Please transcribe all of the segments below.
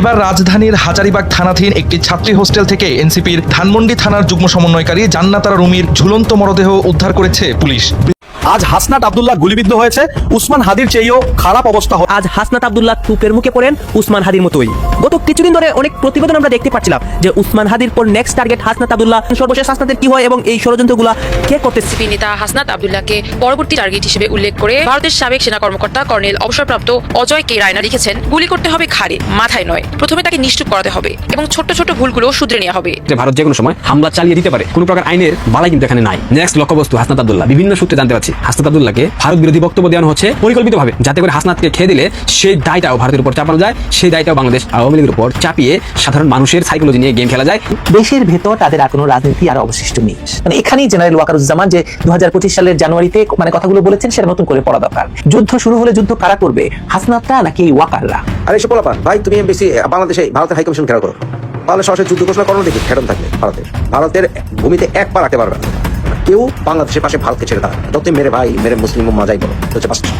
এবার রাজধানীর হাজারিবাগ থানাধীন একটি ছাত্রী হোস্টেল থেকে এনসিপির ধানমন্ডি থানার যুগ্ম সমন্বয়কারী জান্নাতারা রুমির ঝুলন্ত মরদেহ উদ্ধার করেছে পুলিশ। আজ হাসনাত আব্দুল্লাহ গুলিবিদ্ধ হয়েছে। উসমান হাদির চেয়েও খারাপ অবস্থা আজ হাসনাত আব্দুল্লাহ কূপের মুখে পড়েন উসমান হাদির মতোই। গত কিছুদিন ধরে অনেক প্রতিবেদন আমরা দেখতে পাচ্ছিলাম যে উসমান হাদির পর নেক্সট টার্গেট হাসনাত আব্দুল্লাহ। সর্বশেষ হাসনাতের কি হয় এবং এই ষড়যন্ত্রগুলা কে করতেছে? এনসিপি নেতা হাসনাত আবদুল্লাহকে পরবর্তী টার্গেট হিসেবে উল্লেখ করে ভারতের সাবেক সেনা কর্মকর্তা কর্নেল অবসরপ্রাপ্ত অজয় কে রায়না লিখেছেন গুলি করতে হবে ঘাড়ে মাথায় নয়। প্রথমে তাকে নিশ্চুপ করাতে হবে এবং ছোট্ট ছোট ভুলগুলো শুধরে নেওয়া হবে। যে ভারত যে কোনো সময় হামলা চালিয়ে দিতে পারে কোনো প্রকার আইনের বালাই কিন্তু এখানে নাই। নেক্সট লক্ষ্যবস্তু হাসনাত আব্দুল্লাহ। বিভিন্ন সূত্রে জানতে পারছি। হাসনাত আব্দুল্লাহকে ভারত বিরোধী বক্তব্য দেওয়ানো হচ্ছে পরিকল্পিতভাবে। যাতে করে হাসনাতকে খেয়ে দিলে সেই দায়টাও ভারতের উপর চাপানো যায় সেই দায়টাও বাংলাদেশ আওয়ামী লীগের উপর চাপিয়ে সাধারণ মানুষের সাইকোলজি নিয়ে গেম খেলা যায়। দেশের ভেতর তাদের আর কোনো রাজনীতি আর অবশিষ্ট নেই। মানে এখানেই জেনারেল ওয়াকারুজ্জামান যে দু হাজার পঁচিশ সালের জানুয়ারিতে মানে কথাগুলো বলেছেন সেটা নতুন করে পড়া দরকার। যুদ্ধ শুরু হলে যুদ্ধ কারা করবে? হাসনাতরা নাকি এই ওয়াকাররা? আর এসব পোলাপান ভাই তুমি এমবিসি বাংলাদেশে ভারতের হাইকমিশন খেলা করো। তাহলে সরাসরি যুদ্ধ ঘোষণা করো দেখি ফেরত থাকবে ভারতের। ভারতের ভূমিতে এক পা রাখতে পারবে না। কেউ বাংলাদেশের পাশে ভারতকে ছেড়ে দাঁড়াবে যত মেরে ভাই মেরে মুসলিম মাজাই বলো। হচ্ছে পাঁচটা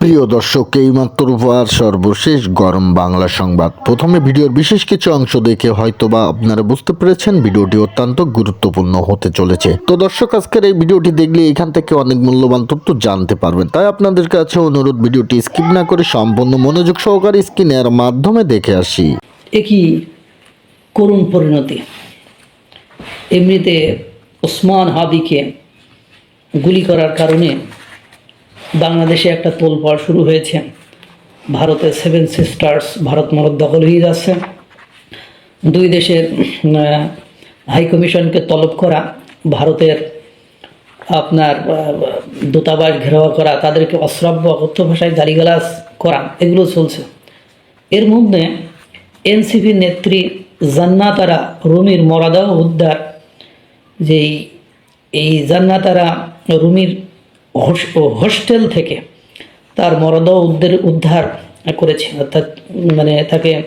প্রিয় দর্শক এইমাত্র পাওয়ার সর্বশেষ গরম বাংলা সংবাদ। প্রথমে ভিডিওর বিশেষ কিছু অংশ দেখে হয়তোবা আপনারা বুঝতে পেরেছেন ভিডিওটি অত্যন্ত গুরুত্বপূর্ণ হতে চলেছে। তো দর্শক আজকের এই ভিডিওটি দেখলে এখান থেকে অনেক মূল্যবান তথ্য জানতে পারবেন। তাই আপনাদের কাছে অনুরোধ ভিডিওটি স্কিপ না করে সম্পূর্ণ মনোযোগ সহকারে স্ক্রিনের মাধ্যমে দেখে আসি। একই করুণ পরিণতি। এমনিতে ওসমান হাদিকে গুলি করার কারণে বাংলাদেশে একটা তোলপাড় শুরু হয়েছে। ভারতের সেভেন সিস্টার্স ভারত মরদ দখল হয়ে যাচ্ছে। দুই দেশের হাইকমিশনকে তলব করা, ভারতের, আপনার দূতাবাস ঘেরাও করা, তাদেরকে অশ্রাব্য অকথ্য ভাষায় গালিগালাজ করা, এগুলো চলছে। এর মধ্যে এনসিপি নেত্রী জান্নাতারা রুমির মরাদা উদ্ধার যেই এই জান্নাতারা রুমির হোস- হোস্টেল থেকে তার মরদেহ উদ্ধার উদ্ধার করেছে। অর্থাৎ মানে তাকে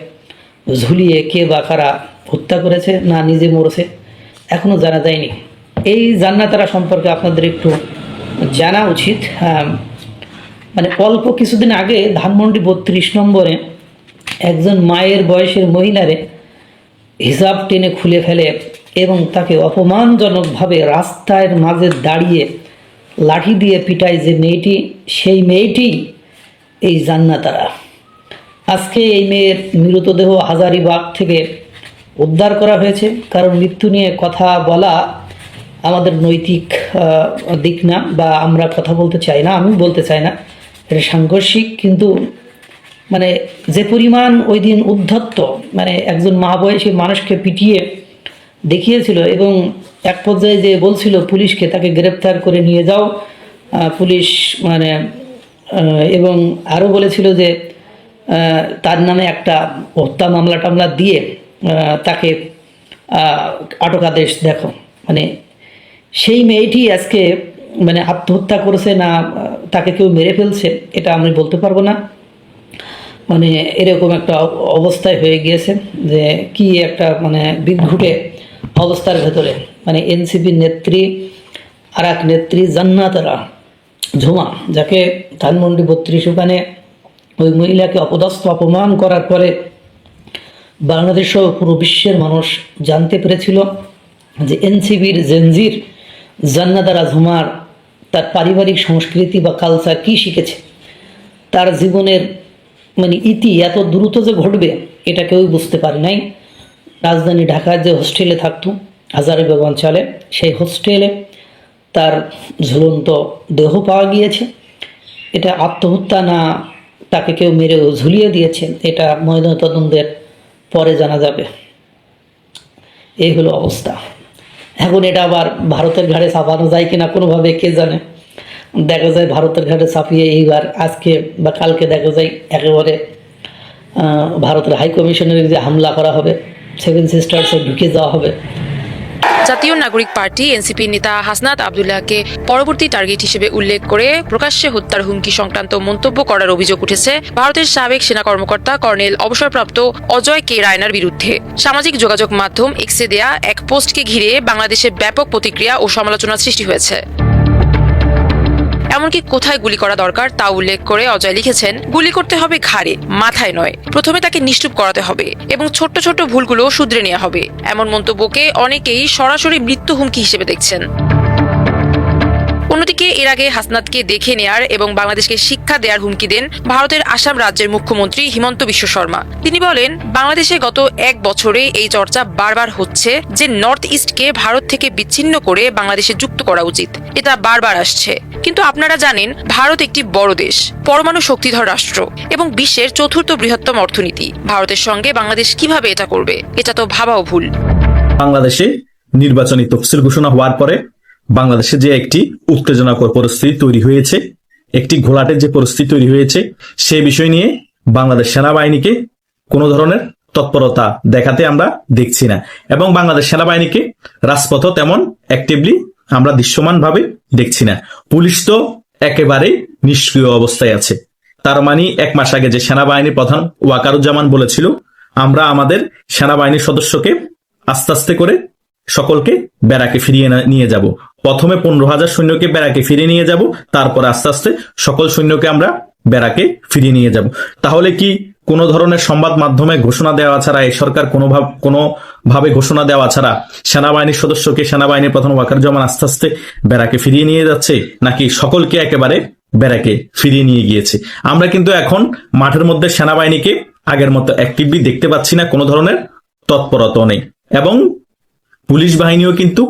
ঝুলিয়ে কে বা কারা হত্যা করেছে না নিজে মরেছে এখনও জানা যায়নি। এই জান্নাতারা সম্পর্কে আপনাদের একটু জানা উচিত। হ্যাঁ, মানে অল্প কিছুদিন আগে ধানমন্ডি বত্রিশ নম্বরে একজন মায়ের বয়সের মহিলারে হিসাব টেনে খুলে ফেলে এবং তাকে অপমানজনকভাবে রাস্তার মাঝে দাঁড়িয়ে লাঠি দিয়ে পিটায় যে মেয়েটি, সেই মেয়েটি এই জান্নাতারা। আজকে এই মেয়ের মৃতদেহ হাজারিবাগ থেকে উদ্ধার করা হয়েছে। কারণ মৃত্যু নিয়ে কথা বলা আমাদের নৈতিক দিক না, বা আমরা কথা বলতে চাই না, আমি বলতে চাই না। এটা সাংঘর্ষিক, কিন্তু মানে যে পরিমাণ ওই দিন উদ্ধত্ত মানে একজন মা বয়সী মানুষকে পিটিয়ে দেখিয়েছিল এবং এক পর্যায়ে যে বলছিল পুলিশকে, তাকে গ্রেপ্তার করে নিয়ে যাও। পুলিশ মানে এবং আরও বলেছিল যে তার নামে একটা হত্যা মামলা টামলা দিয়ে তাকে আটকাদেশ দেখো। মানে সেই মেয়েটি আজকে মানে আত্মহত্যা করেছে না, তাকে কেউ মেরে ফেলছে, এটা আমি বলতে পারব না। মানে এরকম একটা অবস্থায় হয়ে গিয়েছে যে, কি একটা মানে বিদ্ঘুটে অবস্থার ভেতরে মানে এনসিপির নেত্রী আর এক নেত্রী জান্নাতারা ঝুমা, যাকে ধানমন্ডি বত্রিশ ওখানে ওই মহিলাকে অপদস্থ, অপমান করার পরে বাংলাদেশ সহ পুরো বিশ্বের মানুষ জানতে পেরেছিল যে এনসিবির জেনজির জান্নাতারা ঝুমার তার পারিবারিক সংস্কৃতি বা কালচার কী শিখেছে। তার জীবনের মানে ইতি এত দ্রুত যে ঘটবে, এটা কেউই বুঝতে পারে নাই। রাজধানী ঢাকার যে হোস্টেলে থাকতো হাজারিবাগ অঞ্চলে সেই হোস্টেলে তার ঝুলন্ত দেহ পাওয়া গিয়েছে। এটা আত্মহত্যা না তাকে কেউ মেরে ঝুলিয়ে দিয়েছে, এটা ময়নাতদন্তের পরে জানা যাবে। এই হলো অবস্থা। এখন এটা আবার ভারতের ঘাড়ে চাপানো যায় কিনা কোনোভাবে কে জানে? দেখা যায় ভারতের ঘাটে চাপিয়ে এইবার আজকে বা কালকে দেখা যায় একেবারে ভারতের হাই কমিশনের যে হামলা করা হবে সেভেন সিস্টার্সে ঢুকে যাওয়া হবে। জাতীয় নাগরিক পার্টি এনসিপি নেতা হাসনাত আবদুল্লাহকে পরবর্তী টার্গেট হিসেবে উল্লেখ করে প্রকাশ্যে হত্যার হুমকি সংক্রান্ত মন্তব্য করার অভিযোগ উঠেছে ভারতের সাবেক সেনা কর্মকর্তা কর্নেল অবসরপ্রাপ্ত অজয় কে রায়নার বিরুদ্ধে। সামাজিক যোগাযোগ মাধ্যম এক্সে দেয়া এক পোস্টকে ঘিরে বাংলাদেশে ব্যাপক প্রতিক্রিয়া ও সমালোচনার সৃষ্টি হয়েছে। এমনকি কোথায় গুলি করা দরকার তা উল্লেখ করে অজয় লিখেছেন, গুলি করতে হবে ঘাড়ে, মাথায় নয়। প্রথমে তাকে নিশ্চুপ করাতে হবে এবং ছোট্ট ছোট্ট ভুলগুলো শুধরে নেওয়া হবে। এমন মন্তব্যকে অনেকেই সরাসরি মৃত্যু হুমকি হিসেবে দেখছেন। অন্যদিকে এর আগে হাসনাতকে দেখে নেয়ার এবং বাংলাদেশকে শিক্ষা দেওয়ার হুমকি দেন ভারতের আসাম রাজ্যের মুখ্যমন্ত্রী হিমন্ত বিশ্ব শর্মা। তিনি বলেন, বাংলাদেশে গত এক বছরে এই চর্চা বারবার হচ্ছে যে নর্থ ইস্টকে ভারত থেকে বিচ্ছিন্ন করে বাংলাদেশে যুক্ত করা উচিত। এটা বারবার আসছে। কিন্তু আপনারা জানেন, ভারত একটি বড় দেশ, পরমাণু শক্তিধর রাষ্ট্র এবং বিশ্বের চতুর্থ বৃহত্তম অর্থনীতি। ভারতের সঙ্গে বাংলাদেশ কীভাবে এটা করবে, এটা তো ভাবাও ভুল। বাংলাদেশে নির্বাচনী তফসিল ঘোষণা হওয়ার পরে বাংলাদেশে যে একটি উত্তেজনাকর পরিস্থিতি তৈরি হয়েছে, একটি ঘোলাটের যে পরিস্থিতি তৈরি হয়েছে, সে বিষয় নিয়ে বাংলাদেশ সেনাবাহিনীকে কোনো ধরনের তৎপরতা দেখাতে আমরা দেখছি না। এবং বাংলাদেশ সেনাবাহিনীকে রাজপথ তেমন অ্যাক্টিভলি আমরা দৃশ্যমানভাবে দেখছি না। পুলিশ তো একেবারে নিষ্ক্রিয় অবস্থায় আছে। তার মানে এক মাস আগে যে সেনাবাহিনীর প্রধান ওয়াকারুজ্জামান বলেছিল, আমরা আমাদের সেনাবাহিনীর সদস্যকে আস্তে আস্তে করে সকলকে ব্যারাকে ফিরিয়ে নিয়ে যাব। প্রথমে পনেরো হাজার সৈন্যকে ব্যারাকে ফিরিয়ে নিয়ে যাব, তারপর আস্তে আস্তে সকল সৈন্যকে আমরা ব্যারাকে ফিরিয়ে নিয়ে যাব। তাহলে কি কোনো ধরনের সংবাদ মাধ্যমে ঘোষণা দেওয়া ছাড়া, এই সরকার কোনো ভাব কোনো ভাবে ঘোষণা দেওয়া ছাড়া সেনাবাহিনীর সদস্যকে সেনাবাহিনীর প্রধান ওয়াকারুজ্জামান আস্তে আস্তে ব্যারাকে ফিরিয়ে নিয়ে যাচ্ছে, নাকি সকলকে একেবারে ব্যারাকে ফিরিয়ে নিয়ে গিয়েছে? আমরা কিন্তু এখন মাঠের মধ্যে সেনাবাহিনীকে আগের মতো অ্যাক্টিভলি দেখতে পাচ্ছি না, কোনো ধরনের তৎপরতা নেই। এবং পুলিশ বাহিনীও কিন্তু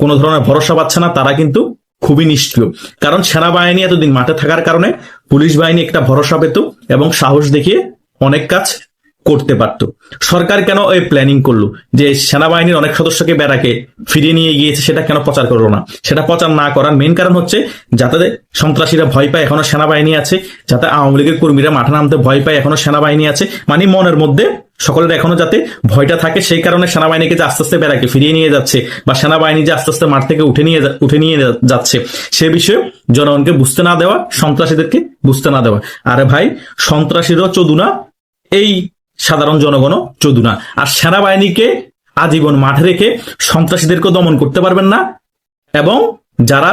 কোনো ধরনের ভরসা পাচ্ছে না, তারা কিন্তু খুবই নিষ্ক্রিয় কারণ সেনাবাহিনী এতদিন মাঠে থাকার কারণে পুলিশ বাহিনী একটা ভরসা পেত এবং সাহস দেখিয়ে অনেক কাজ করতে পারত। সরকার কেন এই প্ল্যানিং করল? যে সেনাবাহিনীর অনেক সদস্যকে বেড়াকে ফিরিয়ে নিয়ে গিয়েছে, সেটা কেন প্রচার করল না? সেটা প্রচার না করার মেন কারণ হচ্ছে, যাতে সন্ত্রাসীরা ভয় পায়, এখনও সেনাবাহিনী আছে। যাতে আওয়ামী লীগের কর্মীরা মাঠে নামতে ভয় পায়, এখনও সেনাবাহিনী আছে। মানে মনের মধ্যে সকলের এখনও যাতে ভয়টা থাকে, সেই কারণে সেনাবাহিনীকে যে আস্তে আস্তে বেড়াকে ফিরিয়ে নিয়ে যাচ্ছে, বা সেনাবাহিনী যে আস্তে আস্তে মাঠ থেকে উঠে নিয়ে উঠে নিয়ে যাচ্ছে, সে বিষয়ে জনগণকে বুঝতে না দেওয়া, সন্ত্রাসীদেরকে বুঝতে না দেওয়া। আরে ভাই, সন্ত্রাসীরও চোদুনা এই সাধারণ জনগণও চোদুনা আর সেনাবাহিনীকে আজীবন মাঠে রেখে সন্ত্রাসীদেরকে দমন করতে পারবেন না এবং যারা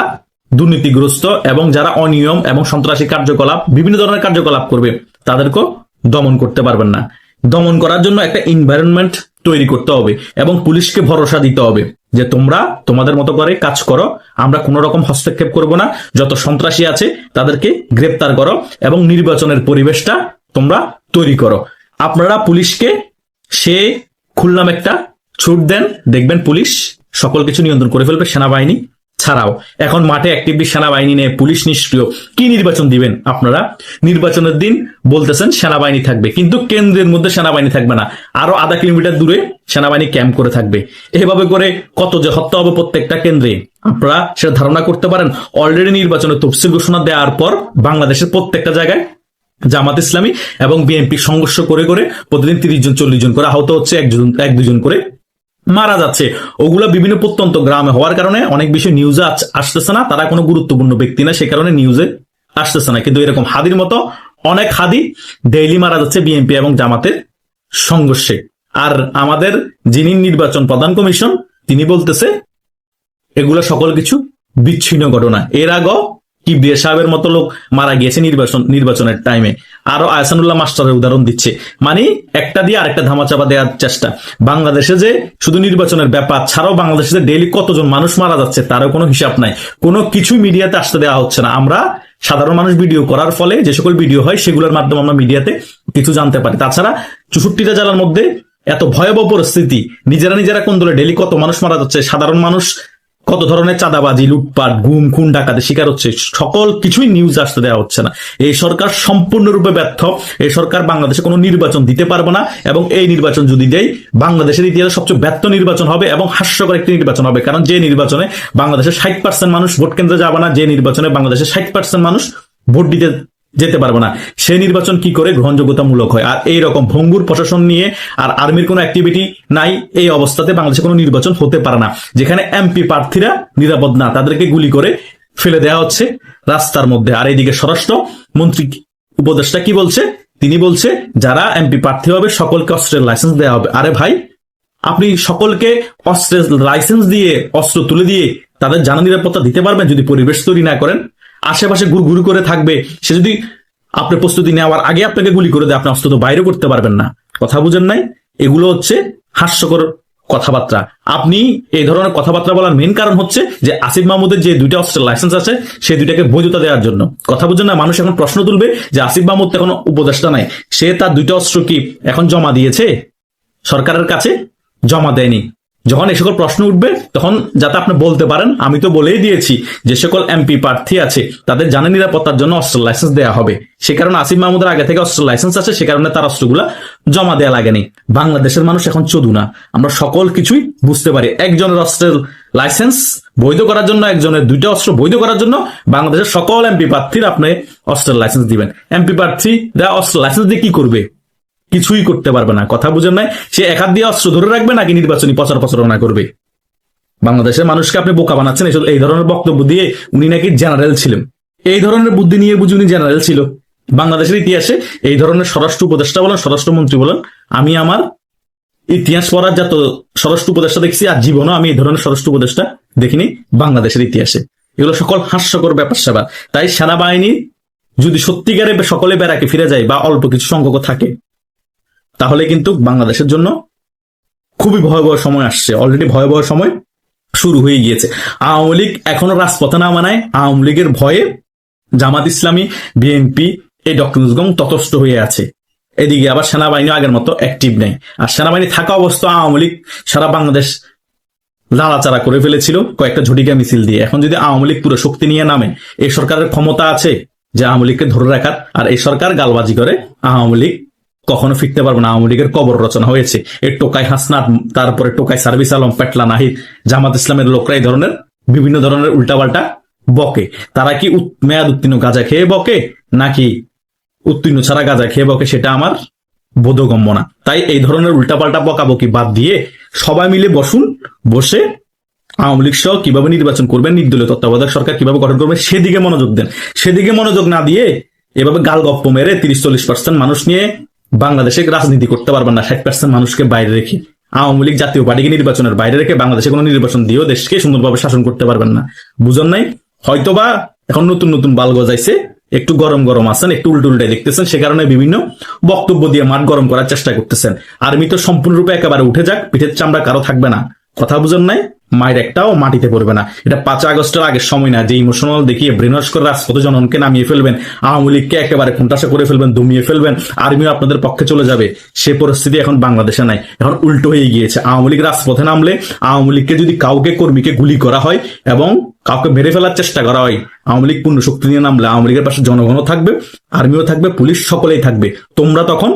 দুর্নীতিগ্রস্ত এবং যারা অনিয়ম এবং সন্ত্রাসী কার্যকলাপ, বিভিন্ন ধরনের কার্যকলাপ করবে, তাদেরকেও দমন করতে পারবেন না। দমন করার জন্য একটা এনভায়রনমেন্ট তৈরি করতে হবে এবং পুলিশকে ভরসা দিতে হবে যে তোমরা তোমাদের মতো করে কাজ করো, আমরা কোনো রকম হস্তক্ষেপ করব না। যত সন্ত্রাসী আছে তাদেরকে গ্রেপ্তার করো এবং নির্বাচনের পরিবেশটা তোমরা তৈরি করো। আপনারা পুলিশকে সে খুললাম একটা ছুট দেন, দেখবেন পুলিশ সকল কিছু নিয়ন্ত্রণ করে ফেলবে, সেনাবাহিনী ছাড়াও। এখন মাঠে অ্যাক্টিভলি সেনাবাহিনী নিয়ে পুলিশ নিষ্ক্রিয়, কি নির্বাচন দিবেন আপনারা? নির্বাচনের দিন বলতেছেন সেনাবাহিনী থাকবে, কিন্তু কেন্দ্রের মধ্যে সেনাবাহিনী থাকবে না। আরও আধা কিলোমিটার দূরে সেনাবাহিনী ক্যাম্প করে থাকবে। এভাবে করে কত যে হত্যা হবে প্রত্যেকটা কেন্দ্রে, আপনারা সেটা ধারণা করতে পারেন। অলরেডি নির্বাচনের তফসিল ঘোষণা দেওয়ার পর বাংলাদেশের প্রত্যেকটা জায়গায় জামাত ইসলামী এবং বিএনপি সংঘর্ষ করে করে প্রতিদিন তিরিশ জন, চল্লিশ জন করে আহত হচ্ছে, একজন, এক দুজন করে মারা যাচ্ছে। ওগুলা বিভিন্ন প্রত্যন্ত গ্রামে হওয়ার কারণে অনেক বেশি নিউজে আসতেছে না। তারা কোনো গুরুত্বপূর্ণ ব্যক্তি না, সে কারণে নিউজে আসতেছে না। কিন্তু এরকম হাদির মতো অনেক হাদি ডেইলি মারা যাচ্ছে বিএনপি এবং জামাতের সংঘর্ষে। আর আমাদের যিনি নির্বাচন প্রধান কমিশন, তিনি বলতেছে, এগুলো সকল কিছু বিচ্ছিন্ন ঘটনা। এর আগেও কিবরিয়া সাহেবের মতো লোক মারা গিয়েছে নির্বাচন, নির্বাচনের টাইমে আরও আহসানুল্লাহ মাস্টারের উদাহরণ দিচ্ছে। মানে একটা দিয়ে আরেকটা ধামাচাপা দেওয়ার চেষ্টা। বাংলাদেশে যে শুধু নির্বাচনের ব্যাপার ছাড়াও বাংলাদেশে যে ডেইলি কতজন মানুষ মারা যাচ্ছে তারও কোনো হিসাব নাই। কোনো কিছু মিডিয়াতে আসতে দেওয়া হচ্ছে না। আমরা সাধারণ মানুষ ভিডিও করার ফলে যে সকল ভিডিও হয় সেগুলোর মাধ্যমে আমরা মিডিয়াতে কিছু জানতে পারি। তাছাড়া চৌষট্টিটা জেলার মধ্যে এত ভয়াবহ পরিস্থিতি, নিজেরা নিজেরা কোন দলে ডেলি কত মানুষ মারা যাচ্ছে, সাধারণ মানুষ কত ধরনের চাঁদাবাজি, লুটপাট, গুম, খুন ডাকাতে শিকার হচ্ছে, সকল কিছুই নিউজ আসতে দেওয়া হচ্ছে না। এই সরকার সম্পূর্ণরূপে ব্যর্থ। এই সরকার বাংলাদেশে কোনো নির্বাচন দিতে পারবে না এবং এই নির্বাচন যদি দেয়, বাংলাদেশের ইতিহাসে সবচেয়ে ব্যর্থ নির্বাচন হবে এবং হাস্যকর একটি নির্বাচন হবে। কারণ যে নির্বাচনে বাংলাদেশের ষাট পার্সেন্ট মানুষ ভোট কেন্দ্রে যাবে না, যে নির্বাচনে বাংলাদেশের ষাট পার্সেন্ট মানুষ ভোট দিতে যেতে পারব না। সে নির্বাচন কি করে গ্রহণযোগ্যতামূলক হয়? আর এই রকম ভঙ্গুর প্রশাসন নিয়ে আর আর্মির কোনো অ্যাক্টিভিটি নাই, এই অবস্থাতে বাংলাদেশে কোনো নির্বাচন হতে পারে না। যেখানে এমপি প্রার্থীরা নিরাপদ না, তাদেরকে গুলি করে ফেলে দেওয়া হচ্ছে রাস্তার মধ্যে। আর এইদিকে স্বরাষ্ট্র মন্ত্রী উপদেষ্টা কি বলছে? তিনি বলছে, যারা এমপি প্রার্থী হবে, সকলকে অস্ত্রের লাইসেন্স দেওয়া হবে। আরে ভাই, আপনি সকলকে অস্ত্রের লাইসেন্স দিয়ে, অস্ত্র তুলে দিয়ে তাদের জানা নিরাপত্তা দিতে পারবেন যদি পরিবেশ তৈরি না করেন? আশেপাশে ঘুরঘুর করে থাকবে, সে যদি আপনার প্রস্তুতি নেওয়ার আগে আপনাকে গুলি করে দেয়, আপনি অস্ত্র তো বাইরে করতে পারবেন না। কথা বুঝেন নাই? এগুলো হচ্ছে হাস্যকর কথাবার্তা। আপনি এই ধরনের কথাবার্তা বলার মেন কারণ হচ্ছে যে আসিফ মাহমুদের যে দুইটা অস্ত্রের লাইসেন্স আছে সেই দুইটাকে বৈধতা দেওয়ার জন্য। কথা বুঝেন না মানুষ এখন প্রশ্ন তুলবে যে আসিফ মাহমুদ এখন উপদেষ্টা নাই। সে তার দুইটা অস্ত্র কি এখন জমা দিয়েছে? সরকারের কাছে জমা দেয়নি। যখন এই সকল প্রশ্ন উঠবে, তখন যাতে আপনি বলতে পারেন, আমি তো বলেই দিয়েছি যে সকল এমপি প্রার্থী আছে, তাদের জানে নিরাপত্তার জন্য অস্ত্র লাইসেন্স দেওয়া হবে। সে কারণে আসিফ মাহমুদের আগে থেকে অস্ত্র লাইসেন্স আছে, সে কারণে তার অস্ত্রগুলা জমা দেওয়া লাগেনি। বাংলাদেশের মানুষ এখন চদু না। আমরা সকল কিছুই বুঝতে পারি। একজনের অস্ত্রের লাইসেন্স বৈধ করার জন্য, একজনের দুইটা অস্ত্র বৈধ করার জন্য বাংলাদেশের সকল এমপি প্রার্থীর আপনি অস্ত্রের লাইসেন্স দিবেন। এমপি প্রার্থীরা অস্ত্র লাইসেন্স দিয়ে কি করবে? কিছুই করতে পারবে না। কথা বুঝেন নাই? সে এক হাত দিয়ে অস্ত্র ধরে রাখবে, নাকি নির্বাচনী প্রচার প্রচারণা করবে? বাংলাদেশের মানুষকে আপনি বোকা বানাচ্ছেন, এই ধরনের বক্তব্য দিয়ে উনি নাকি জেনারেল ছিলেন। এই ধরনের বুদ্ধি নিয়ে বুঝি উনি জেনারেল ছিল। বাংলাদেশের ইতিহাসে এই ধরনের স্বরাষ্ট্র উপদেষ্টা বলেন, স্বরাষ্ট্রমন্ত্রী বলেন, আমি আমার ইতিহাস পড়ার যত স্বরাষ্ট্র উপদেষ্টা দেখছি, আর জীবনও আমি এই ধরনের স্বরাষ্ট্র উপদেষ্টা দেখিনি বাংলাদেশের ইতিহাসে। এগুলো সকল হাস্যকর ব্যাপার সেবা। তাই সেনাবাহিনী যদি সত্যিকারে সকলে বেড়াকে ফিরে যায় বা অল্প কিছু সংখ্যক থাকে তাহলে কিন্তু বাংলাদেশের জন্য খুবই ভয়াবহ সময় আসছে। অলরেডি ভয়াবহ সময় শুরু হয়ে গিয়েছে। আওয়ামী লীগ এখনও রাজপথে না মানায়। আওয়ামী লীগের ভয়ে জামাত ইসলামী, বিএনপি, এই ডক্টর মুজগম ততস্থ হয়ে আছে। এদিকে আবার সেনাবাহিনী আগের মতো অ্যাক্টিভ নেই। আর সেনাবাহিনী থাকা অবস্থা আওয়ামী লীগ সারা বাংলাদেশ লাড়াচাড়া করে ফেলেছিল কয়েকটা ঝটিকা মিছিল দিয়ে। এখন যদি আওয়ামী লীগ পুরো শক্তি নিয়ে নামে, এই সরকারের ক্ষমতা আছে যে আওয়ামী লীগকে ধরে রাখার, আর এই সরকার গালবাজি করে আওয়ামী লীগ কখনো ফিরতে পারবে না। আওয়ামী লীগের কবর রচনা হয়েছে। এই টোকাই হাসনাত, তারপরে টোকাই সার্ভিস আলম, পেটলা নাহিদ, জামাত ইসলামের লোকরা এই ধরনের, বিভিন্ন ধরনের উল্টাপাল্টা বকে। তারা কি মেয়াদ উত্তীর্ণ গাঁজা খেয়ে বকে? নাকি উত্তীর্ণ ছাড়া গাঁজা খেয়ে বকে সেটা আমার বোধগম্য না। তাই এই ধরনের উল্টাপাল্টা বকাবকি বাদ দিয়ে সবাই মিলে বসুন, বসে আওয়ামী লীগ সহ কীভাবে নির্বাচন করবেন, নির্দলীয় তত্ত্বাবধায়ক সরকার কীভাবে গঠন করবেন, সেদিকে মনোযোগ দেন। সেদিকে মনোযোগ না দিয়ে এভাবে গাল গপ্প মেরে তিরিশ চল্লিশ পার্সেন্ট মানুষ নিয়ে বাংলাদেশে রাজনীতি করতে পারবেন না। ষাট পার্সেন্ট মানুষকে বাইরে রেখে আওয়ামী লীগ জাতীয় পার্টিকে নির্বাচনের বাইরে রেখে বাংলাদেশে কোনো নির্বাচন দিয়েও দেশকে সুন্দরভাবে শাসন করতে পারবেন না। বুঝন নাই? হয়তোবা এখন নতুন নতুন বাল গজাইছে, একটু গরম গরম আছেন, একটু উল্টো উল্টে দেখতেছেন, সে কারণে বিভিন্ন বক্তব্য দিয়ে মাঠ গরম করার চেষ্টা করতেছেন। আর্মি তো সম্পূর্ণরূপে একেবারে উঠে যাক, পিঠের চামড়া কারও থাকবে না। কথা বুঝেন নাই? মায়ের একটাও মাটিতে পড়বে না। এটা পাঁচ আগস্টের আগের সময় না, যে ইমোশনাল দেখিয়ে ব্রেনওয়াশ করে রাজপথে জনগণকে নামিয়ে ফেলবেন, আওয়ামী লীগকে একেবারে খুঁটাসা করে ফেলবেন, দমিয়ে ফেলবেন, আর্মিও আপনাদের পক্ষে চলে যাবে। সে পরিস্থিতি এখন বাংলাদেশে নাই। এখন উল্টো হয়ে গিয়েছে। আওয়ামী লীগ রাজপথে নামলে আওয়ামী লীগকে যদি কাউকে কর্মীকে গুলি করা হয় এবং কাউকে মেরে ফেলার চেষ্টা করা হয়, আওয়ামী লীগ পূর্ণ শক্তি নিয়ে নামলে আওয়ামী লীগের পাশে জনগণও থাকবে, আর্মিও থাকবে, পুলিশ সকলেই থাকবে। তোমরা তখন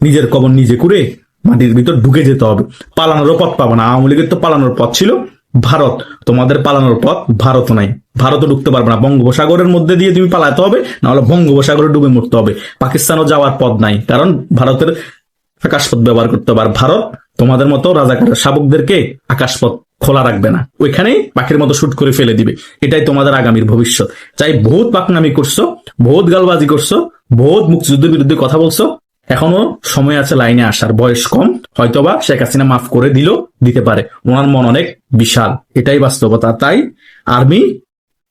নিজের কবর নিজে করে মাটির ভিতর ঢুকে যেতে হবে। পালানোরও পথ পাবে না। আওয়ামী লীগের তো পালানোর পথ ছিল। ভারত, তোমাদের পালানোর পথ ভারত নাই। ভারতও ঢুকতে পারবে না। বঙ্গোপসাগরের মধ্যে দিয়ে তুমি পালাতে হবে, নাহলে বঙ্গোপসাগরে ডুবে মরতে হবে। পাকিস্তানও যাওয়ার পথ নাই। কারণ ভারতের আকাশপথ ব্যবহার করতে আর ভারত তোমাদের মতো রাজাকারের শাবকদেরকে আকাশপথ খোলা রাখবে না। ওইখানেই পাখির মতো শুট করে ফেলে দিবে। এটাই তোমাদের আগামীর ভবিষ্যৎ। চাই বহুত পাকনামি করছ, বহুত গালবাজি করছ, বহুত মুক্তিযুদ্ধের বিরুদ্ধে কথা বলছো এখনও সময় আছে লাইনে আসার, বয়স কম, হয়তোবা শেখ হাসিনা মাফ করে দিল দিতে পারে। ওনার মন অনেক বিশাল, এটাই বাস্তবতা। তাই আর্মি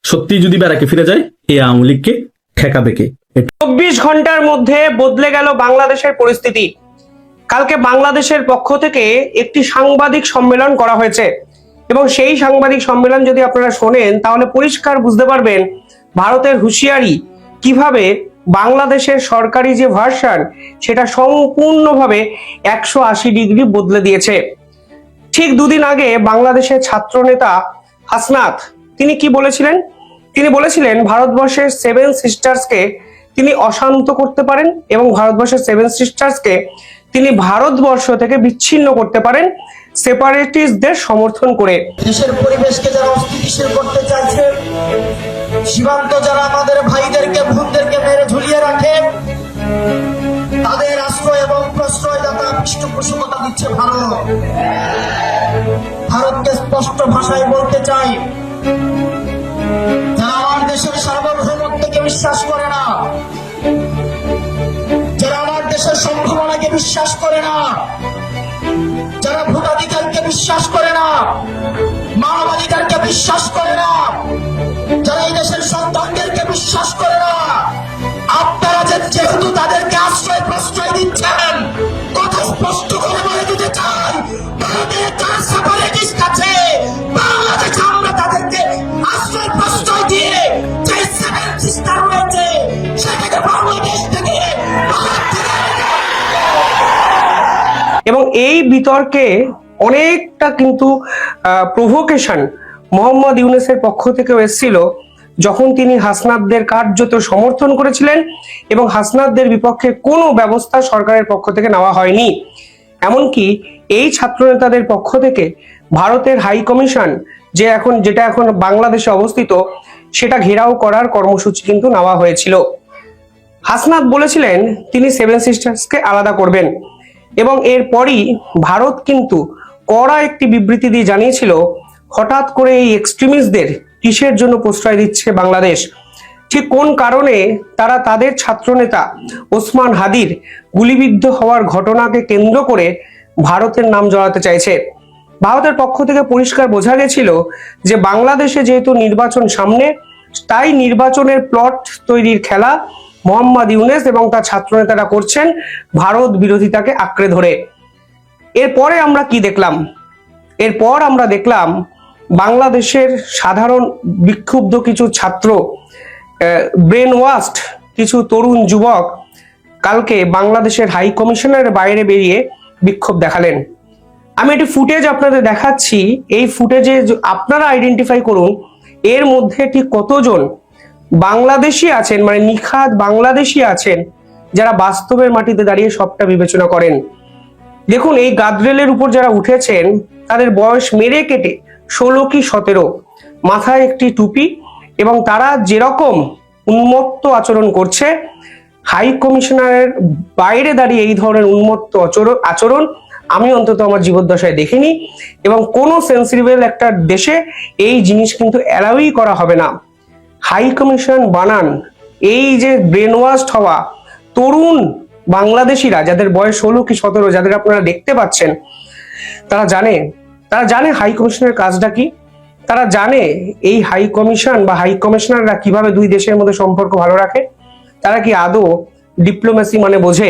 সত্যি যদি বেড়াকে ফিরে যায়, এ আওয়ামী লীগকে ঠেকাবে কে চব্বিশ ঘণ্টার মধ্যে বদলে গেল বাংলাদেশের পরিস্থিতি। কালকে বাংলাদেশের পক্ষ থেকে একটি সাংবাদিক সম্মেলন করা হয়েছে। এবং সেই সাংবাদিক সম্মেলন যদি আপনারা শোনেন, তাহলে পরিষ্কার বুঝতে পারবেন ভারতের হুঁশিয়ারি কীভাবে বাংলাদেশের সরকারি যে ভার্সন, সেটা সম্পূর্ণভাবে একশো আশি ডিগ্রি বদলে দিয়েছে। ঠিক দুদিন আগে বাংলাদেশের ছাত্রনেতা হাসনাত, তিনি কি বলেছিলেন? তিনি বলেছিলেন, ভারতবর্ষের সেভেন সিস্টার্সকে তিনি অশান্ত করতে পারেন এবং ভারতবর্ষের সেভেন সিস্টার্সকে তিনি ভারতবর্ষ থেকে বিচ্ছিন্ন করতে পারেন। সেপারেটিস্টদের সমর্থন করে। দেশের পরিবেশকে যারা চাই। যারা আমার দেশের সার্বভৌমত্বকে বিশ্বাস করে না। যারা আমার দেশের সম্ভাবনাকে বিশ্বাস করে না, যারা ভোটাধিকারকে বিশ্বাস করে না, মানবাধিকারকে বিশ্বাস করে এবং এই বিতর্কে অনেকটা কিন্তু প্রভোকেশন মোহাম্মদ ইউনেসের পক্ষ থেকেও এসেছিল যখন তিনি হাসনাতদের কার্যত সমর্থন করেছিলেন এবং হাসনাতদের বিপক্ষে কোনো ব্যবস্থা সরকারের পক্ষ থেকে নেওয়া হয়নি। এমনকি এই ছাত্রনেতাদের পক্ষ থেকে ভারতের হাই কমিশন যে এখন, যেটা এখন বাংলাদেশে অবস্থিত, সেটা ঘেরাও করার কর্মসূচি কিন্তু নেওয়া হয়েছিল। হাসনাত বলেছিলেন, তিনি সেভেন সিস্টার্সকে আলাদা করবেন। এবং এরপরই ভারত কিন্তু কড়া একটি বিবৃতি দিয়ে জানিয়েছিল, হঠাৎ করে এই এক্সট্রিমিস্টদের কিসের জন্য প্রশ্রয় দিচ্ছে বাংলাদেশ? ঠিক কোন কারণে তারা তাদের ছাত্রনেতা ওসমান হাদির গুলিবিদ্ধ হওয়ার ঘটনাকে কেন্দ্র করে ভারতের নাম জড়াতে চাইছে? ভারতের পক্ষ থেকে পরিষ্কার বোঝা গেছিল যে বাংলাদেশে যেহেতু নির্বাচন সামনে, তাই নির্বাচনের প্লট তৈরির খেলা মোহাম্মদ ইউনেস এবং তার ছাত্রনেতারা করছেন ভারত বিরোধিতাকে আঁকড়ে ধরে। এরপরে আমরা কি দেখলাম? এরপর আমরা দেখলাম বাংলাদেশের সাধারণ বিক্ষুব্ধ কিছু ছাত্র ব্রেন ওয়াস্ট কিছু তরুণ যুবক কালকে বাংলাদেশের হাই কমিশনের বাইরে বেরিয়ে বিক্ষোভ দেখালেন। আমি একটি ফুটেজ আপনাদের দেখাচ্ছি। এই ফুটেজে আপনারা আইডেন্টিফাই করুন, এর মধ্যে ঠিক কতজন বাংলাদেশি আছেন মানে নিখাত বাংলাদেশি আছেন, যারা বাস্তবের মাটিতে দাঁড়িয়ে সবটা বিবেচনা করেন। দেখুন, এই গাদরেলের উপর যারা উঠেছেন, তাদের বয়স মেরে কেটে ষোলো কি সতেরো, মাথায় একটি টুপি এবং তারা যেরকম উন্মত্ত আচরণ করছে, হাই কমিশনারের বাইরে দাঁড়িয়ে এই ধরনের উন্মত্ত আচরণ আচরণ আমি অন্তত আমার জীবদ্দশায় দেখিনি এবং কোনো সেন্সিটিভেল একটা দেশে এই জিনিস কিন্তু অ্যালাউই করা হবে না। হাই কমিশন বানান। এই যে ব্রেন ওয়াস্ট হওয়া তরুণ বাংলাদেশিরা, যাদের বয়স ষোলো কি সতেরো, যাদের আপনারা দেখতে পাচ্ছেন, তারা জানে তারা জানে হাই কমিশনের কাজটা কি? তারা জানে এই হাই কমিশন বা হাই কমিশনাররা কীভাবে দুই দেশের মধ্যে সম্পর্ক ভালো রাখে? তারা কি আদৌ ডিপ্লোমেসি মানে বোঝে?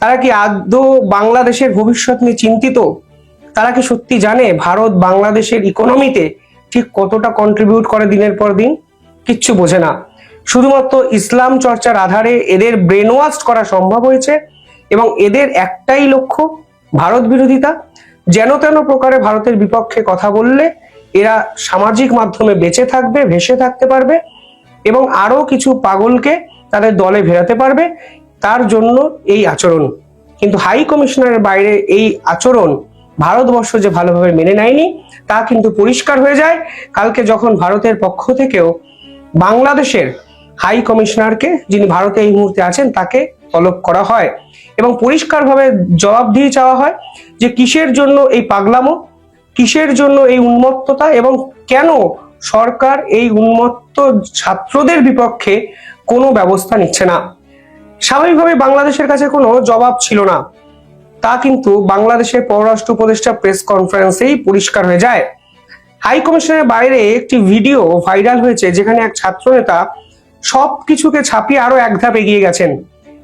তারা কি আদৌ বাংলাদেশের ভবিষ্যৎ নিয়ে চিন্তিত? তারা কি সত্যি জানে ভারত বাংলাদেশের ইকোনমিতে ঠিক কতটা কন্ট্রিবিউট করে দিনের পর দিন? কিচ্ছু বোঝে না। শুধুমাত্র ইসলাম চর্চার আধারে এদের ব্রেন ওয়াশ করা সম্ভব হয়েছে এবং এদের একটাই লক্ষ্য, ভারত বিরোধিতা। যেন তেন প্রকারে ভারতের বিপক্ষে কথা বললে এরা সামাজিক মাধ্যমে বেঁচে থাকবে, ভেসে থাকতে পারবে এবং আরও কিছু পাগলকে তাদের দলে ভেরাতে পারবে। তার জন্য এই আচরণ। কিন্তু হাই কমিশনারের বাইরে এই আচরণ ভারতবর্ষ যে ভালোভাবে মেনে নেয়নি, তা কিন্তু পরিষ্কার হয়ে যায়। কালকে যখন ভারতের পক্ষ থেকেও বাংলাদেশের হাই কমিশনারকে যিনি ভারতে এই মুহূর্তে আছেন, তাকে তলব করা হয় এবং পরিষ্কারভাবে জবাবদিহি চাওয়া হয় যে কিসের জন্য এই পাগলামো, কিসের জন্য এই উন্মত্ততা এবং কেন সরকার এই উন্মত্ত ছাত্রদের বিপক্ষে কোনো ব্যবস্থা নিচ্ছে না। স্বাভাবিকভাবে বাংলাদেশের কাছে কোনো জবাব ছিল না। তা কিন্তু বাংলাদেশের পররাষ্ট্র উপদেষ্টা প্রেস কনফারেন্সেই পরিষ্কার হয়ে যায়। হাই কমিশনের বাইরে একটি ভিডিও ভাইরাল হয়েছে যেখানে এক ছাত্রনেতা সব কিছুকে ছাপিয়ে আরও এক ধাপ এগিয়ে গেছেন।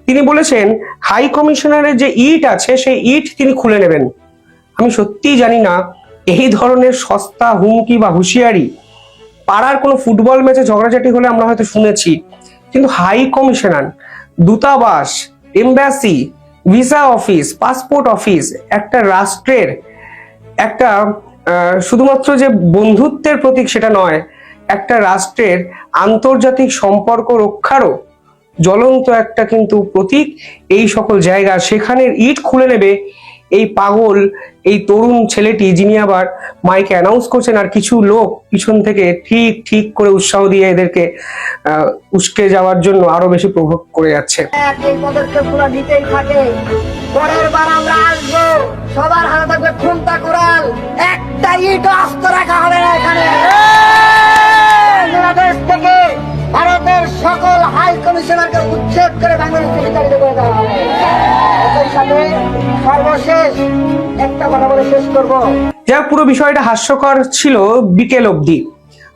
তিনি বলেছেন, হাই কমিশনারের যে ইট আছে, সেই ইট তিনি খুলে নেবেন। আমি সত্যিই জানি না, এই ধরনের সস্তা হুমকি বা হুঁশিয়ারি পাড়ার কোনো ফুটবল ম্যাচে ঝগড়াঝাটি হলে আমরা হয়তো শুনেছি। কিন্তু হাই কমিশনার, দূতাবাস, embassy, visa office, passport office, একটা রাষ্ট্রের একটা শুধুমাত্র যে বন্ধুত্বের প্রতীক সেটা নয়, একটা রাষ্ট্রের আন্তর্জাতিক সম্পর্ক রক্ষারও জ্বলন্ত একটা কিন্তু প্রতীক এই সকল জায়গা। সেখানের ইট খুলে নেবে এই পাগল এই তরুণ ছেলেটি যিনি আবার মাইকে অ্যানাউন্স করছেন আর কিছু লোক পিছন থেকে ঠিক ঠিক করে উৎসাহ দিয়ে এদেরকে আহ, উস্কে যাওয়ার জন্য আরও বেশি প্রভোগ করে যাচ্ছে। এই পদক্ষেপগুলো নিতেই থাকে। পরের বার আমরা আসব। সবার হাতে থাকবে খুনতা কুড়াল একটা ইট আস্ত রাখা হবে না এখানে। কমিশনারকে উচ্ছেদ করে বাংলাদেশ থেকে তাড়িত করে দেওয়া হবে। একই সাথে সর্বশেষ একটা কথা বলে শেষ করব। যাই হোক, পুরো বিষয়টা হাস্যকর ছিল বিকেল অবধি।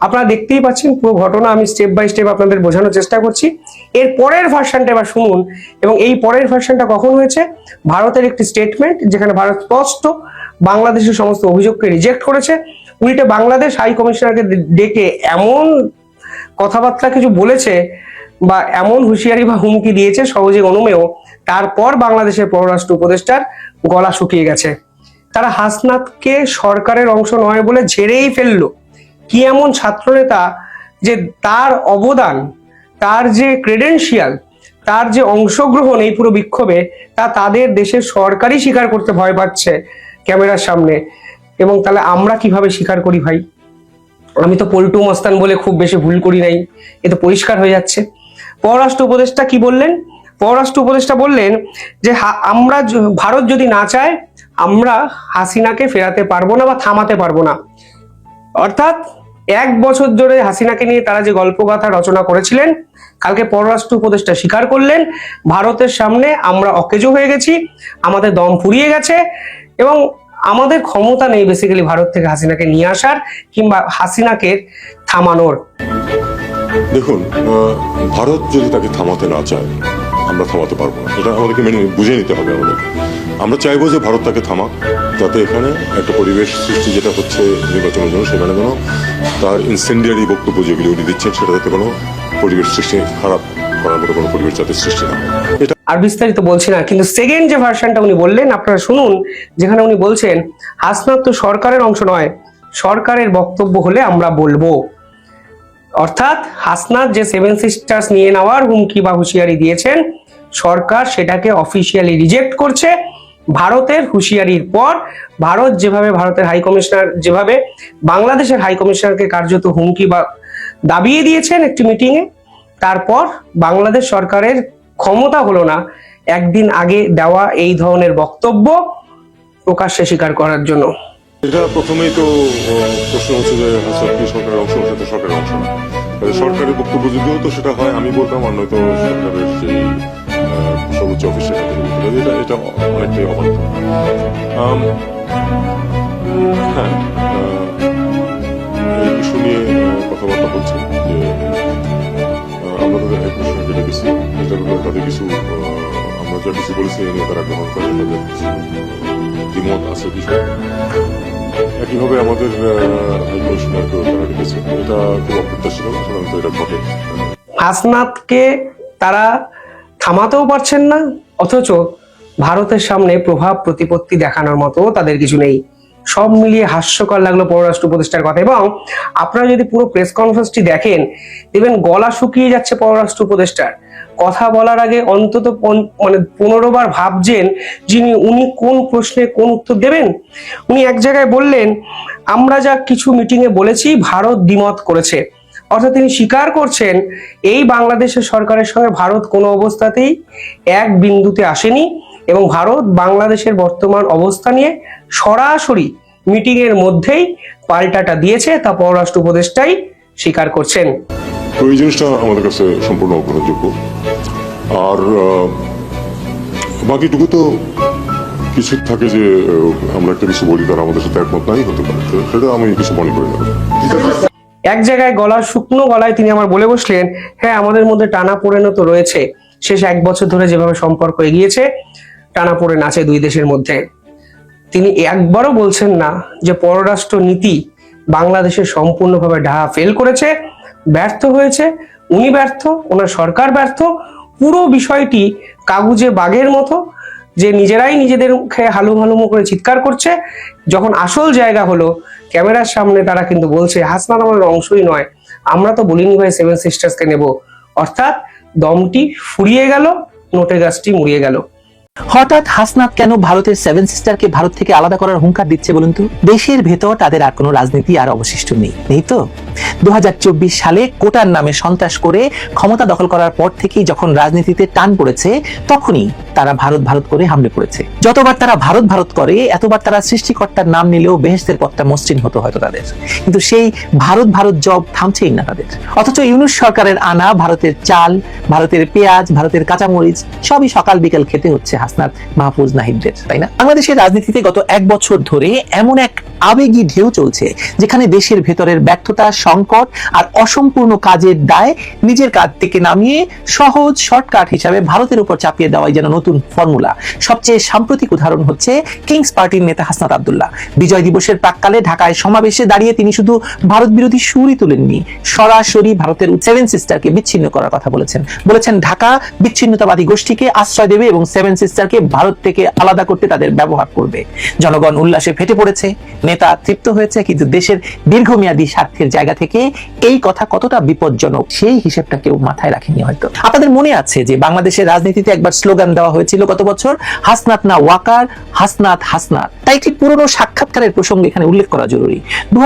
আপনারা দেখতেই পাচ্ছেন পুরো ঘটনা আমি স্টেপ বাই স্টেপ আপনাদের বোঝানোর চেষ্টা করছি। এর পরের ভার্সানটা এবার শুনুন এবং এই পরের ভার্সানটা কখন হয়েছে? ভারতের একটি স্টেটমেন্ট যেখানে ভারত স্পষ্ট বাংলাদেশের সমস্ত অভিযোগকে রিজেক্ট করেছে। উল্টে বাংলাদেশ হাই কমিশনারকে ডেকে এমন কথাবার্তা কিছু বলেছে বা এমন হুঁশিয়ারি বা হুমকি দিয়েছে সহজে অনুমেয়, তারপর বাংলাদেশের পররাষ্ট্র উপদেষ্টার গলা শুকিয়ে গেছে। তারা হাসনাতকে সরকারের অংশ নয় বলে ঝেড়েই ফেলল। কি এমন ছাত্রনেতা যে তার অবদান, তার যে ক্রেডেন্সিয়াল তার যে অংশগ্রহণ এই পুরো বিক্ষোভে, তা তাদের দেশের সরকারই স্বীকার করতে ভয় পাচ্ছে ক্যামেরার সামনে। এবং তাহলে আমরা কীভাবে স্বীকার করি ভাই? আমি তো পল্টু মস্তান বলে খুব বেশি ভুল করি নাই। এ তো পরিষ্কার হয়ে যাচ্ছে। পররাষ্ট্র উপদেষ্টা কি বললেন? পররাষ্ট্র উপদেষ্টা বললেন যে আমরা ভারত যদি না চায়, আমরা হাসিনাকে ফেরাতে পারব না বা থামাতে পারব না। অর্থাৎ এক বছর ধরে হাসিনাকে নিয়ে তারা যে গল্পগাথা রচনা করেছিলেন, কালকে পররাষ্ট্র উপদেষ্টা স্বীকার করলেন, ভারতের সামনে আমরা অকেজো হয়ে গেছি, আমাদের দম ফুরিয়ে গেছে এবং আমাদের ক্ষমতা নেই বেসিক্যালি ভারত থেকে হাসিনাকে নিয়ে আসার কিংবা হাসিনাকে থামানোর। দেখুন ভারত যদি তাকে থামাতে না চায়, আমরা থামাতে পারব না। এটা আমাদেরকে মেনে বুঝে নিতে হবে আমাদের। আমরা চাইব যে ভারত তাকে থামাক, যাতে এখানে একটা পরিবেশ সৃষ্টি যেটা হচ্ছে নির্বাচনের জন্য, সেখানে কোনো তার ইনসেন্ডিয়ারি বক্তব্য যেগুলি উনি দিচ্ছেন, সেটা যাতে কোনো পরিবেশ সৃষ্টি খারাপ করার মতো কোনো পরিবেশ যাতে সৃষ্টি না এটা আর বিস্তারিত বলছি না, কিন্তু সেকেন্ড যে ভার্সনটা উনি বললেন, আপনারা শুনুন, যেখানে উনি বলছেন, হাসনাত তো সরকারের অংশ নয়, সরকারের বক্তব্য হলে আমরা বলব। অর্থাৎ হাসনাত যে সেভেন সিস্টার্স নিয়ে নেওয়ার হুমকি বা হুঁশিয়ারি দিয়েছেন, সরকার সেটাকে অফিসিয়ালি রিজেক্ট করছে। ভারতের হুঁশিয়ারির পর ভারত যেভাবে ভারতের হাই কমিশনার যেভাবে বাংলাদেশের হাই কমিশনারকে কার্যত হুমকি বা দাবিয়ে দিয়েছেন একটি মিটিংয়ে তারপর বাংলাদেশ সরকারের ক্ষমতা হলো না একদিন আগে দেওয়া এই ধরনের বক্তব্য প্রকাশ্যে স্বীকার করার জন্য। এটা প্রথমেই তো প্রশ্ন হচ্ছে যে কি সরকারের অংশ তো সরকারের অংশ না। সরকারের বক্তব্য যদিও তো সেটা হয়, আমি বলতাম আর নয়তো সরকারের সেই সর্বোচ্চ অফিসের বলতে এটা এটা অনেকটাই অবাধ্য হ্যাঁ এই ইস্যু নিয়ে কথাবার্তা বলছে যে আমরা তাদের এক মিশনকে ডেকেছি এটা ব্যাপারে তাদের কিছু আমরা যা কিছু বলেছি, এ নিয়ে তারা গ্রহণ করে, তাদের কিছু দ্বিমত আছে বিষয় একইভাবে আমাদের তারা হাসনাতকে তারা থামাতেও পারছেন না, অথচ ভারতের সামনে প্রভাব প্রতিপত্তি দেখানোর মতো তাদের কিছু নেই। সব মিলিয়ে হাস্যকর লাগল পররাষ্ট্র উপদেষ্টার কথা। এবং আপনারা যদি পুরো প্রেস কনফারেন্সটি দেখেন, দেখবেন গলা শুকিয়ে যাচ্ছে পররাষ্ট্র উপদেষ্টার। কথা বলার আগে অন্তত মানে পনেরো বার ভাবছেন যিনি, উনি কোন প্রশ্নে কোন উত্তর দেবেন? উনি এক জায়গায় বললেন, আমরা যা কিছু মিটিংয়ে বলেছি, ভারত দ্বিমত করেছে। অর্থাৎ তিনি স্বীকার করছেন, এই বাংলাদেশের সরকারের সঙ্গে ভারত কোনো অবস্থাতেই এক বিন্দুতে আসেনি এবং ভারত বাংলাদেশের বর্তমান অবস্থা নিয়ে সরাসরি মিটিং এর মধ্যেই পাল্টাটা দিয়েছে, তা পররাষ্ট্র উপদেষ্টাই স্বীকার করছেন। তো এই জিনিসটা আমাদের কাছে সম্পূর্ণ অগ্রহণযোগ্য আর বাকিটুকু তো কিছু থাকে যে আমরা একটা কিছু বলি, তারা আমাদের সাথে একমত নাই, হতে পারে। সেটা আমি কিছু মনে করি না। এক জায়গায় গলার শুকনো গলায় তিনি আমার বলে বসলেন হ্যাঁ আমাদের মধ্যে টানা পোড়েনও তো রয়েছে। শেষ এক বছর ধরে যেভাবে সম্পর্ক এগিয়েছে, টানা পড়ে আছে দুই দেশের মধ্যে। তিনি একবারও বলছেন না যে পররাষ্ট্র নীতি বাংলাদেশের সম্পূর্ণভাবে ডাহা ফেল করেছে। ব্যর্থ হয়েছে, উনি ব্যর্থ, ওনার সরকার ব্যর্থ, পুরো বিষয়টি কাগুজে বাঘের মতো, যে নিজেরাই নিজেদের মুখে হালু হালুমো করে চিৎকার করছে, যখন আসল জায়গা হলো, ক্যামেরার সামনে তারা কিন্তু বলছে, হাসনাত আমাদের অংশই নয়, আমরা তো বলিনি ভাই সেভেন সিস্টার্সকে নেব। অর্থাৎ দমটি ফুরিয়ে গেল, নোটে গাছটি মুড়িয়ে গেল। হঠাৎ হাসনাত কেন ভারতের সেভেন সিস্টারকে ভারত থেকে আলাদা করার হুঙ্কার দিচ্ছে বলুন তো? দেশের ভেতর তাদের আর কোনো রাজনীতি আর অবশিষ্ট নেই নেই তো? দু হাজার চব্বিশ সালে কোটার নামে সন্ত্রাস করে ক্ষমতা দখল করার পর থেকেই যখন রাজনীতিতে টান পড়েছে, তখনই তারা ভারত ভারত করে হামলে পড়েছে। যতবার তারা ভারত ভারত করে, এতবার তারা সৃষ্টিকর্তার নাম নিলেও বেহেস্তের পথটা মসৃণ হতো হয়তো তাদের। কিন্তু সেই ভারত ভারত জব থামছেই না তাদের। অথচ ইউনুস সরকারের আনা, ভারতের চাল, ভারতের পেঁয়াজ, ভারতের কাঁচামরিচ, সবই সকাল বিকাল খেতে হচ্ছে হাসনাত মাহফুজ নাহিদদের, তাই না? বাংলাদেশের রাজনীতিতে গত এক বছর ধরে এমন এক আবেগী ঢেউ চলছে, যেখানে দেশের ভেতরের ব্যর্থতা সংকট আর অসম্পূর্ণ কাজের দায় নিজের কাজ থেকে নামিয়ে সহজ শর্টকাট হিসাবে ভারতের উপর চাপিয়ে দেওয়াই যেন নতুন ফর্মুলা। সবচেয়ে সাম্প্রতিক উদাহরণ হচ্ছে কিংস পার্টির নেতা হাসনাত আব্দুল্লাহ। বিজয় দিবসের প্রাককালে ঢাকায় সমাবেশে দাঁড়িয়ে তিনি শুধু ভারত বিরোধী সুরই তুলেননি, সরাসরি ভারতের সেভেন সিস্টারকে বিচ্ছিন্ন করার কথা বলেছেন। বলেছেন ঢাকা বিচ্ছিন্নতাবাদী গোষ্ঠীকে আশ্রয় দেবে এবং সেভেন সিস্টারকে ভারত থেকে আলাদা করতে তাদের ব্যবহার করবে। জনগণ উল্লাসে ফেটে পড়েছে, নেতা তৃপ্ত হয়েছে কিন্তু দেশের দীর্ঘমেয়াদী স্বার্থের জায়গা থেকে এই কথা কতটা বিপজ্জনক, সেই হিসেবটা কেউ মাথায় রাখেনি হয়তো। আপনাদের মনে আছে যে বাংলাদেশের রাজনীতিতে একবার স্লোগান দেওয়া হয়েছিল গত বছর, হাসনাত না ওয়াকার, হাসনাত হাসনাত। তাই একটি পুরনো সাক্ষাৎকারের প্রসঙ্গ এখানে উল্লেখ করা জরুরি। দু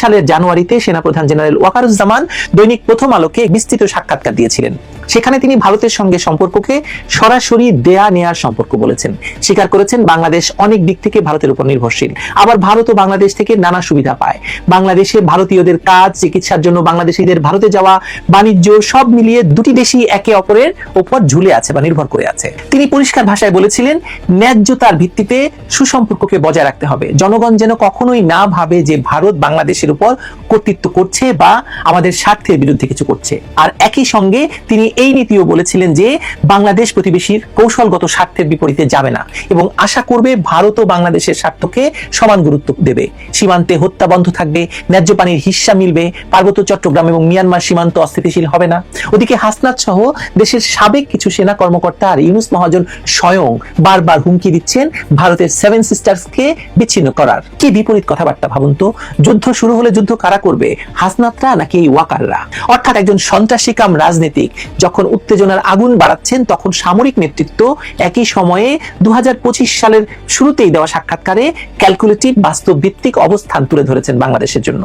সালের জানুয়ারিতে সেনাপ্রধান জেনারেল ওয়াকারুজ্জামান দৈনিক প্রথম আলোকে বিস্তৃত সাক্ষাৎকার দিয়েছিলেন। সেখানে তিনি ভারতের সঙ্গে সম্পর্ককে সরাসরি দেয়া নেয়ার সম্পর্ক বলেছেন। স্বীকার করেছেন বাংলাদেশ অনেক দিক থেকে ভারতের উপর নির্ভরশীল। আবার ভারত ও বাংলাদেশ থেকে নানা সুবিধা পায়। বাংলাদেশে ভারতীয়দের কাজ চিকিৎসার জন্য বাংলাদেশিদের ভারতে যাওয়া, বাণিজ্য, সব মিলিয়ে দুটি দেশই একে অপরের উপর ঝুলে আছে বা নির্ভর করে আছে। তিনি পরিষ্কার ভাষায় বলেছিলেন, ন্যায্যতার ভিত্তিতে সুসম্পর্ককে বজায় রাখতে হবে। জনগণ যেন কখনোই না ভাবে যে ভারত বাংলাদেশের উপর কর্তৃত্ব করছে বা আমাদের স্বার্থের বিরুদ্ধে কিছু করছে। আর একই সঙ্গে তিনি এই নীতিও বলেছিলেন যে, বাংলাদেশ প্রতিবেশীর কৌশলগত স্বার্থের বিপরীতে যাবে না এবং আশা করবে ভারত ও বাংলাদেশের স্বার্থকে সমান গুরুত্ব দেবে। সীমান্তে হত্যা বন্ধ থাকবে, ন্যায্য পানির হিস্সা মিলবে। পার্বত্য চট্টগ্রাম এবং মিয়ানমার সীমান্ত অস্থিতিশীল হবে না। ওদিকে হাসনাত সহ দেশের সাবেক কিছু সেনা কর্মকর্তা আর ইউনুস মহাজন স্বয়ং বারবার হুমকি দিচ্ছেন ভারতের সেভেন সিস্টার্সকে বিচ্ছিন্ন করার। কি বিপরীত কথাবার্তা ভাবুন তো? যুদ্ধ শুরু হলে যুদ্ধ কারা করবে? হাসনাতরা নাকি এই ওয়াকাররা? অর্থাৎ একজন সন্ত্রাসী কাম রাজনীতিক যখন উত্তেজনার আগুন বাড়াচ্ছেন তখন সামরিক নেতৃত্ব একই সময়ে দু হাজার পঁচিশ সালের শুরুতেই দেওয়া সাক্ষাৎকারে ক্যালকুলেটিভ বাস্তব ভিত্তিক অবস্থান তুলে ধরেছেন বাংলাদেশের জন্য।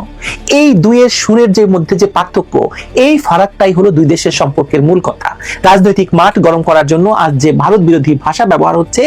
এই দুইয়ের সুরের যে মধ্যে যে পার্থক্য, এই ফারাকটাই হলো দুই দেশের সম্পর্কের মূল কথা। রাজনৈতিক মাঠ গরম করার জন্য আজ যে ভারত বিরোধী ভাষা ব্যবহার হচ্ছে